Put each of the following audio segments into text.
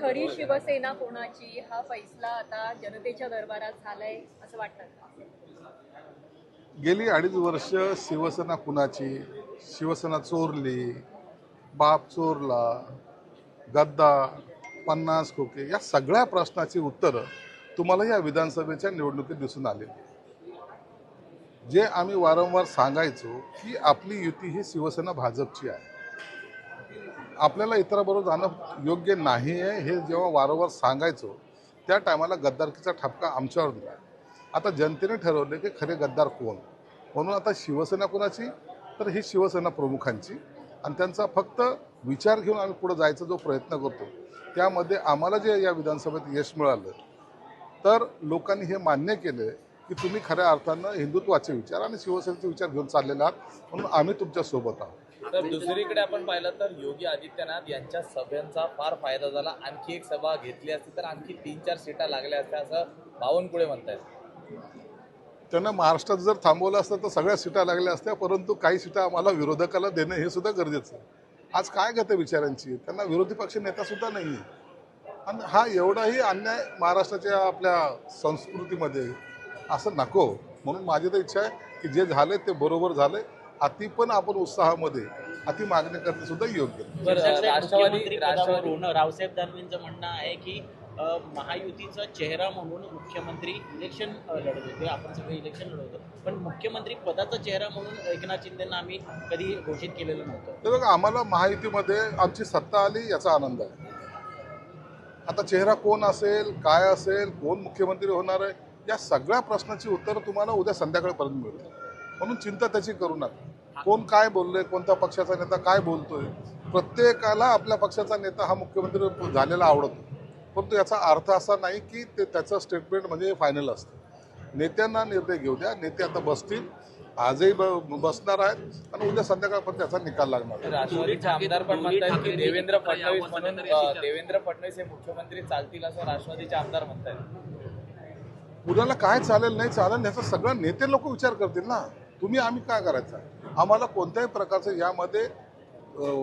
खरी शिवसेना कोणाची? हा फैसला आता जनतेच्या दरबारात झालाय असं वाटतं. गेली अडीच वर्ष शिवसेना कुणाची? शिवसेना चोरली बाप चोरला गद्दा पन्नास खोके या सगळ्या प्रश्नाची उत्तरं तुम्हाला या विधानसभेच्या निवडणुकीत दिसून आले जे आम्ही वारंवार सांगायचो की आपली युती ही शिवसेना भाजपची आहे. आपल्याला इतराबरोबर जाणं योग्य नाही आहे हे जेव्हा वारंवार सांगायचो त्या टायमाला गद्दारकीचा ठपका आमच्यावर दिला आता जनतेने ठरवले की खरे गद्दार कोण? म्हणून आता शिवसेना कोणाची? तर ही शिवसेना प्रमुखांची. आणि त्यांचा फक्त विचार घेऊन आम्ही पुढे जायचा जो प्रयत्न करतो त्यामध्ये आम्हाला जे या विधानसभेत यश मिळालं तर लोकांनी हे मान्य केले की तुम्ही खऱ्या अर्थानं हिंदुत्वाचे विचार आणि शिवसेनेचे विचार घेऊन चाललेले आहात म्हणून आम्ही तुमच्यासोबत आहोत. तर दुसरीकडे आपण पाहिलं तर योगी आदित्यनाथ यांच्या सभ्यांचा फार फायदा झाला. आणखी एक सभा घेतली असती तर आणखी तीन चार सीटा लागल्या असत्या असं बावनकुळे म्हणतायत. त्यांना महाराष्ट्रात जर थांबवलं असतं तर सगळ्या सीटा लागल्या असत्या परंतु काही सीटा आम्हाला विरोधकाला देणं हे सुद्धा गरजेचं आहे. आज काय गते विचारांची? त्यांना विरोधी पक्ष नेता सुद्धा नाही आहे. आणि हा एवढाही अन्याय महाराष्ट्राच्या आपल्या संस्कृतीमध्ये असं नको. म्हणून माझी तर इच्छा आहे की जे झाले ते बरोबर झाले अति पण आपण उत्साहामध्ये अति मागणी करणे सुद्धा योग्य. राष्ट्रवादी रावसाहेब दानवेंचं म्हणणं आहे की महायुतीचा चेहरा म्हणून मुख्यमंत्री इलेक्शन होते आपण सगळे इलेक्शन लढवतो. पण मुख्यमंत्री पदाचा चेहरा म्हणून एकनाथ शिंदेना आम्ही कधी घोषित केलेलं नव्हतं. तर बघा आम्हाला महायुतीमध्ये आमची सत्ता आली याचा आनंद आहे. आता चेहरा कोण असेल काय असेल कोण मुख्यमंत्री होणार आहे या सगळ्या प्रश्नाची उत्तरं तुम्हाला उद्या संध्याकाळपर्यंत मिळतील. म्हणून चिंता त्याची करू नका. कोण काय बोललंय कोणत्या पक्षाचा नेता काय बोलतोय प्रत्येकाला आपल्या पक्षाचा नेता हा मुख्यमंत्री झालेला आवडतो. परंतु याचा अर्थ असा नाही की ते त्याचं स्टेटमेंट म्हणजे फायनल असतं. नेत्यांना निर्णय घेऊ द्या नेते आता बसतील आजही बसणार आहेत आणि उद्या संध्याकाळपर्यंत त्याचा निकाल लागणार. राष्ट्रवादीचे आमदार पण म्हणतात की देवेंद्र फडणवीस म्हणून देवेंद्र फडणवीस हे मुख्यमंत्री चालतील असं राष्ट्रवादीचे आमदार म्हणतात उद्याला काय चालेल नाही चालेल ह्याचा सगळं नेते लोक विचार करतील ना. तुम्ही आम्ही काय करायचं? आम्हाला कोणत्याही प्रकारचं यामध्ये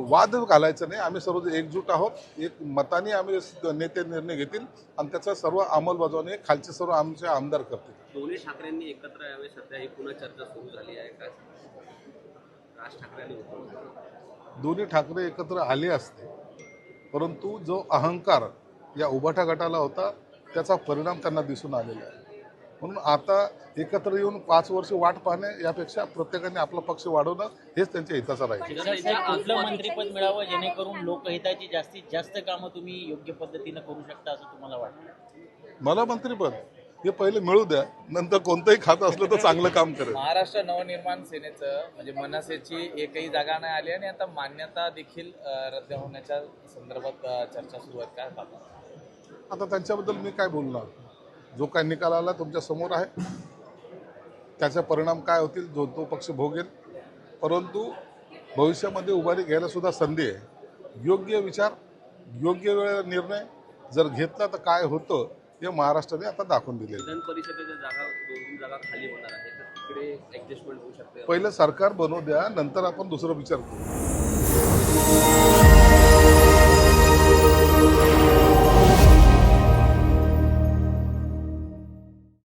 वाद घालायचं नाही. आम्ही सर्व एकजूट आहोत. एक मताने आम्ही नेते निर्णय घेतील आणि त्याचा सर्व अंमलबजावणी खालचे सर्व आमचे आमदार करतील. दोन्ही ठाकरेंनी एकत्र यावे सध्या ही पुन्हा चर्चा सुरू झाली आहे का? राज ठाकरे. दोन्ही ठाकरे एकत्र आले असते. परंतु जो अहंकार या उभाटा गटाला होता त्याचा परिणाम त्यांना दिसून आलेला आहे. म्हणून आता एकत्र येऊन पाच वर्ष वाट पाहणे यापेक्षा प्रत्येकाने आपला पक्ष वाढवणं हेच त्यांच्या हिताचं राहील. कुठलं मंत्रीपद मिळावं जेणेकरून लोकहिताची जास्तीत जास्त कामं तुम्ही योग्य पद्धतीनं करू शकता असं तुम्हाला वाटतं? मला मंत्रीपद हे पहिले मिळू द्या. नंतर कोणतंही खातं असलं तर चांगलं काम करेल. महाराष्ट्र नवनिर्माण सेनेचं म्हणजे मनसेची एकही जागा नाही आली आणि आता मान्यता देखील रद्द होण्याच्या संदर्भात चर्चा सुरू आहेत काय पाहता आता त्यांच्याबद्दल मी काय बोलणार? जो काय निकाल आला तुमच्यासमोर आहे. त्याचे परिणाम काय होतील जो तो पक्ष भोगेल. परंतु भविष्यामध्ये उभारी घ्यायला सुद्धा संधी आहे. योग्य विचार योग्य वेळ निर्णय जर घेतला तर काय होतं हे महाराष्ट्राने आता दाखवून शकते. पहिलं सरकार बनवू द्या नंतर आपण दुसरा विचार करू.